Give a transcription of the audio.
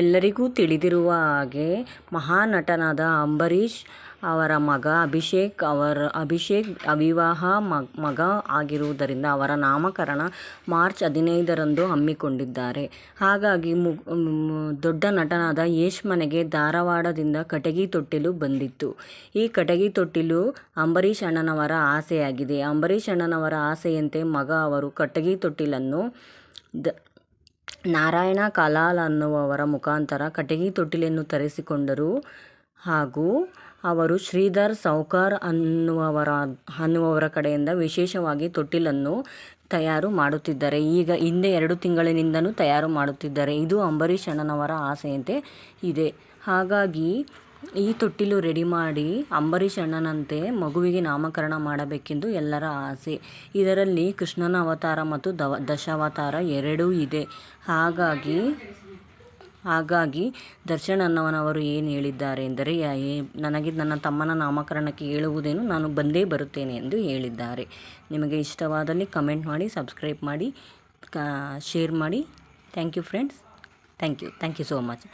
ಎಲ್ಲರಿಗೂ ತಿಳಿದಿರುವ ಹಾಗೆ ಮಹಾನಟನಾದ ಅಂಬರೀಷ್ ಅವರ ಮಗ ಅಭಿಷೇಕ್ ಅವರ ಅಭಿಷೇಕ್ ಅವಿವಾಹ ಮಗ ಆಗಿರುವುದರಿಂದ ಅವರ ನಾಮಕರಣ ಮಾರ್ಚ್ ಹದಿನೈದರಂದು ಹಮ್ಮಿಕೊಂಡಿದ್ದಾರೆ. ಹಾಗಾಗಿ ದೊಡ್ಡ ನಟನಾದ ಯಶ್ ಮನೆಗೆ ಧಾರವಾಡದಿಂದ ಕಟಗಿ ತೊಟ್ಟಿಲು ಬಂದಿತ್ತು. ಈ ಕಟಗಿ ತೊಟ್ಟಿಲು ಅಂಬರೀಷ್ ಅಣ್ಣನವರ ಆಸೆಯಾಗಿದೆ. ಅಂಬರೀಷ್ ಅಣ್ಣನವರ ಆಸೆಯಂತೆ ಮಗ ಅವರು ಕಟಗಿ ತೊಟ್ಟಿಲನ್ನು ದ ನಾರಾಯಣ ಕಲಾಲ್ ಅನ್ನುವವರ ಮುಖಾಂತರ ಕಟಗಿ ತೊಟ್ಟಿಲನ್ನು ತರಿಸಿಕೊಂಡರು. ಹಾಗೂ ಅವರು ಶ್ರೀಧರ್ ಸೌಕಾರ್ ಅನ್ನುವವರ ಅನ್ನುವವರ ಕಡೆಯಿಂದ ವಿಶೇಷವಾಗಿ ತೊಟ್ಟಿಲನ್ನು ತಯಾರು ಮಾಡುತ್ತಿದ್ದಾರೆ. ಈಗ ಹಿಂದೆ ಎರಡು ತಿಂಗಳಿನಿಂದಲೂ ತಯಾರು ಮಾಡುತ್ತಿದ್ದಾರೆ. ಇದು ಅಂಬರೀಷ್ ಅಣ್ಣನವರ ಆಸೆಯಂತೆ ಇದೆ. ಹಾಗಾಗಿ ಈ ತೊಟ್ಟಿಲು ರೆಡಿ ಮಾಡಿ ಅಂಬರೀಷ್ ಅಣ್ಣನಂತೆ ಮಗುವಿಗೆ ನಾಮಕರಣ ಮಾಡಬೇಕೆಂದು ಎಲ್ಲರ ಆಸೆ. ಇದರಲ್ಲಿ ಕೃಷ್ಣನ ಅವತಾರ ಮತ್ತು ದವ, ದಶಾವತಾರ ಎರಡೂ ಇದೆ. ಹಾಗಾಗಿ ಹಾಗಾಗಿ ದರ್ಶನ್ ಅನ್ನವನವರು ಏನು ಹೇಳಿದ್ದಾರೆ ಎಂದರೆ ನನಗೆ ನನ್ನ ತಮ್ಮನ ನಾಮಕರಣಕ್ಕೆ ಹೇಳುವುದೇನು ನಾನು ಬಂದೇ ಬರುತ್ತೇನೆ ಎಂದು ಹೇಳಿದ್ದಾರೆ. ನಿಮಗೆ ಇಷ್ಟವಾದಲ್ಲಿ ಕಮೆಂಟ್ ಮಾಡಿ, ಸಬ್ಸ್ಕ್ರೈಬ್ ಮಾಡಿ ಶೇರ್ ಮಾಡಿ. Thank you friends. Thank you. Thank you so much.